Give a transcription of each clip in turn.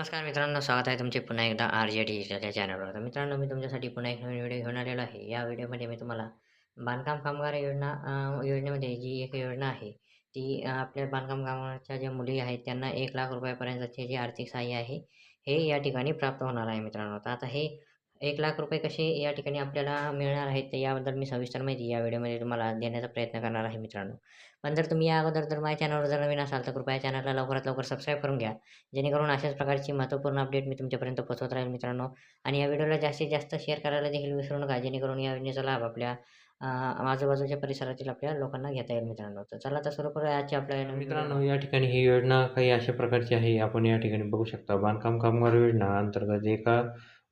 नमस्कार मित्रांनो स्वागत आहे तुमचे पुन्हा एकदा आर जे डिजिटल या चॅनलवर तर मित्रांनो मी तुमच्यासाठी पुन्हा एक नवीन व्हिडिओ घेऊन आलेलो आहे. या व्हिडिओमध्ये मी तुम्हाला बांधकाम कामगार योजना योजनेमध्ये जी एक योजना आहे ती आपल्या बांधकाम कामगारच्या ज्या मुली आहेत त्यांना एक लाख रुपयापर्यंतचे जे आर्थिक सहाय्य आहे हे या ठिकाणी प्राप्त होणार आहे मित्रांनो. तर आता हे एक लाख रुपये कसे या ठिकाणी आपल्याला मिळणार आहेत तर याबद्दल मी सविस्तर माहिती या व्हिडिओमध्ये तुम्हाला देण्याचा प्रयत्न करणार आहे मित्रांनो. पण जर तुम्ही या अगोदर जर माझ्या चॅनलवर जर नवीन असाल तर कृपया चॅनलला लवकरात लवकर सबस्क्राईब करून घ्या. जेणेकरून अशाच प्रकारची महत्त्वपूर्ण अपडेट मी तुमच्यापर्यंत पोहोचवत राहील मित्रांनो. आणि या व्हिडिओला जास्तीत जास्त शेअर करायला देखील विसरू नका जेणेकरून या योजनेचा लाभ आपल्या आजूबाजूच्या परिसरातील आपल्या लोकांना घेता येईल मित्रांनो. तर चला तर सुरू करूया आजची आपल्या मित्रांनो या ठिकाणी ही योजना काही अशा प्रकारची आहे आपण या ठिकाणी बघू शकता. बांधकाम कामगार योजना अंतर्गत एका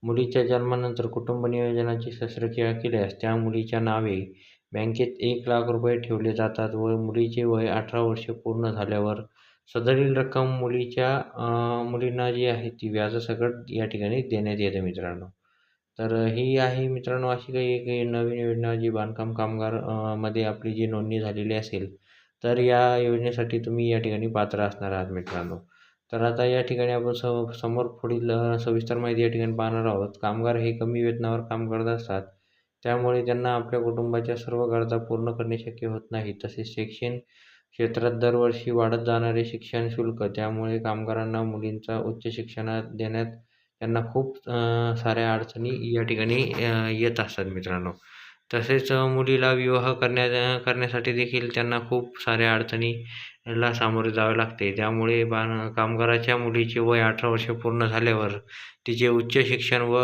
मुलीच्या जन्मानंतर कुटुंब नियोजनाची शस्त्रक्रिया केल्यास त्या मुलीच्या नावे बँकेत एक लाख रुपये ठेवले जातात व मुलीचे वय अठरा वर्षे पूर्ण झाल्यावर सदरील रक्कम मुलीच्या मुलींना जी आहे ती व्याजासकट या ठिकाणी देण्यात येते मित्रांनो. तर ही आहे मित्रांनो अशी काही एक नवीन योजना जी बांधकाम कामगारमध्ये आपली जी नोंदणी झालेली असेल तर या योजनेसाठी तुम्ही या ठिकाणी पात्र असणार आहात मित्रांनो. तर आता या ठिकाणी आपण स समोर पुढील सविस्तर माहिती या ठिकाणी पाहणार आहोत. कामगार हे कमी वेतनावर काम करत असतात. त्यामुळे त्यांना आपल्या कुटुंबाच्या सर्व गरजा पूर्ण करणे शक्य होत नाही. तसेच शिक्षण क्षेत्रात दरवर्षी वाढत जाणारे शिक्षण शुल्क त्यामुळे कामगारांना मुलींचा उच्च शिक्षणात देण्यात त्यांना खूप साऱ्या अडचणी या ठिकाणी येत असतात मित्रांनो. तसेच मुलीला विवाह करण्या करण्यासाठी देखील त्यांना खूप साऱ्या अडचणी ला सामोरे जावे लागते. त्यामुळे बा कामगाराच्या मुलीचे वय अठरा वर्षे पूर्ण झाल्यावर तिचे उच्च शिक्षण व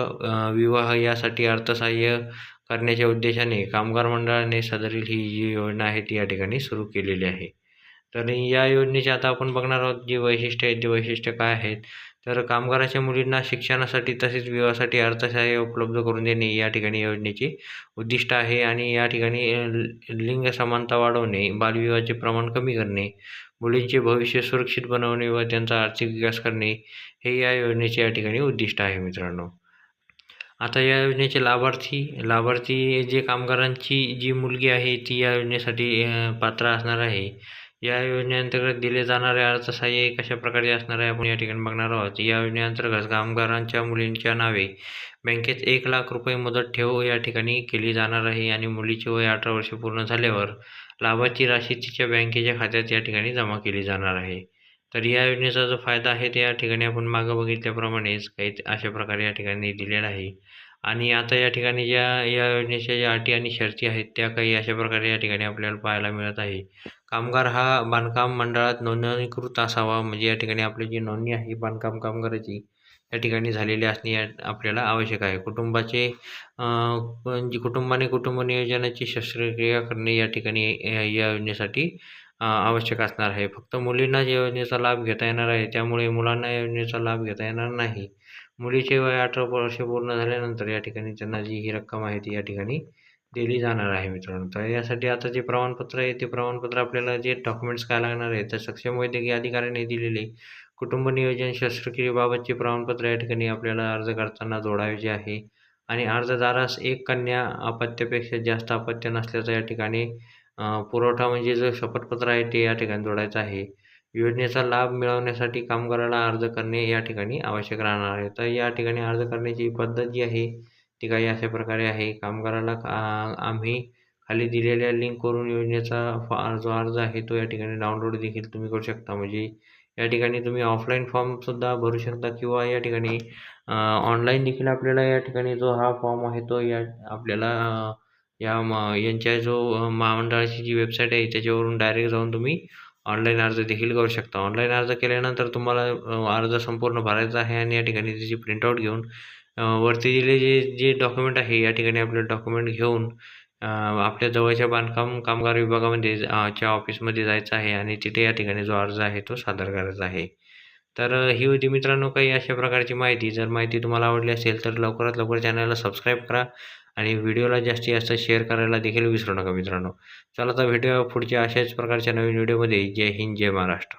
विवाह यासाठी अर्थसहाय्य करण्याच्या उद्देशाने कामगार मंडळाने सदरील ही जी योजना आहे ती या ठिकाणी सुरू केलेली आहे. तर या योजनेचे आता आपण बघणार आहोत जी वैशिष्ट्य आहेत ती वैशिष्ट्य काय आहेत तर कामगाराच्या मुलींना शिक्षणासाठी तसेच विवाहासाठी अर्थसहाय्य उपलब्ध करून देणे या ठिकाणी योजनेचे उद्दिष्ट आहे आणि या ठिकाणी लिंग समानता वाढवणे बालविवाहाचे प्रमाण कमी करणे मुलींचे भविष्य सुरक्षित बनवणे व त्यांचा आर्थिक विकास करणे हे या योजनेचे या ठिकाणी उद्दिष्ट आहे मित्रांनो. आता या योजनेचे लाभार्थी लाभार्थी जे कामगारांची जी मुलगी आहे ती या योजनेसाठी पात्र असणार आहे. या योजनेअंतर्गत दिले जाणारे अर्थसहाय्य कशा प्रकारे असणार आहे आपण या ठिकाणी बघणार आहोत. या योजनेअंतर्गत कामगारांच्या मुलींच्या नावे बँकेत एक लाख रुपये मुदत ठेव या ठिकाणी केली जाणार आहे आणि मुलीचे वय अठरा वर्षे पूर्ण झाल्यावर लाभाची राशी तिच्या बँकेच्या खात्यात या ठिकाणी जमा केली जाणार आहे. तर या योजनेचा जो फायदा आहे त्या ठिकाणी आपण मागं बघितल्याप्रमाणेच काही अशा प्रकारे या ठिकाणी दिलेला आहे. आणि आता या ठिकाणी ज्या या योजनेच्या ज्या अटी आणि शर्ती आहेत त्या काही अशा प्रकारे या ठिकाणी आपल्याला पाहायला मिळत आहे. कामगार हा बांधकाम मंडळात नोंदणीकृत असावा म्हणजे या ठिकाणी आपली जी नोंदणी आहे बांधकाम कामगाराची या ठिकाणी झालेली असणे या आपल्याला आवश्यक आहे. कुटुंबाचे जी म्हणजे कुटुंबाने कुटुंब नियोजनाची शस्त्रक्रिया करणे या ठिकाणी या या योजनेसाठी आवश्यक असणार आहे. फक्त मुलींनाच योजनेचा लाभ घेता येणार आहे. त्यामुळे मुलांना योजनेचा लाभ घेता येणार नाही. मुलीचे वय अठरा वर्ष पूर्ण झाल्यानंतर या ठिकाणी त्यांना जी ही रक्कम आहे ती या ठिकाणी दिली जाणार आहे मित्रांनो. तर यासाठी आता जे प्रमाणपत्र आहे ते प्रमाणपत्र आपल्याला जे डॉक्युमेंट्स काय लागणार आहे तर सक्षम वैद्यकीय अधिकाऱ्याने दिलेले कुटुंब नियोजन शस्त्रक्रियेबाबतचे प्रमाणपत्र या ठिकाणी आपल्याला अर्ज करताना जोडायचे आहे. आणि अर्जदारास एक कन्या अपत्यापेक्षा जास्त अपत्य नसल्याचं या ठिकाणी पुरवठा म्हणजे जो शपथपत्र आहे ते या ठिकाणी जोडायचं आहे. योजनेचा लाभ मिळवण्यासाठी कामगाराला अर्ज करणे या ठिकाणी आवश्यक राहणार आहे. तर या ठिकाणी अर्ज करण्याची पद्धत जी आहे ती काही अशा प्रकारे आहे. कामगाराला का आम्ही खाली दिलेल्या लिंकवरून योजनेचा फा जो अर्ज आहे तो या ठिकाणी डाउनलोड देखील तुम्ही करू शकता. म्हणजे या ठिकाणी तुम्ही ऑफलाईन फॉर्मसुद्धा भरू शकता किंवा या ठिकाणी ऑनलाईन देखील आपल्याला या ठिकाणी जो हा फॉर्म आहे तो या आपल्याला या म यांच्या जो महामंडळाची जी वेबसाईट आहे त्याच्यावरून डायरेक्ट जाऊन तुम्ही ऑनलाईन अर्ज देखील करू शकता. ऑनलाईन अर्ज केल्यानंतर तुम्हाला अर्ज संपूर्ण भरायचा आहे आणि या ठिकाणी त्याची प्रिंटआउट घेऊन वरती दिले जे जे डॉक्युमेंट आहे या ठिकाणी आपले डॉक्युमेंट घेऊन आपल्या जवळच्या बांधकाम कामगार विभागामध्ये च्या ऑफिसमध्ये जायचं आहे आणि तिथे या ठिकाणी जो अर्ज आहे तो सादर करायचा आहे. तर ही होती मित्रांनो काही अशा प्रकारची माहिती. जर माहिती तुम्हाला आवडली असेल तर लवकरात लवकर चॅनलला सबस्क्राईब करा. आणि व्हिडिओला जास्तीत जास्त शेअर करायला देखील विसरू नका मित्रांनो. चला तर भेटूया पुढच्या अशाच प्रकारच्या नवीन व्हिडिओमध्ये. जय हिंद जय महाराष्ट्र.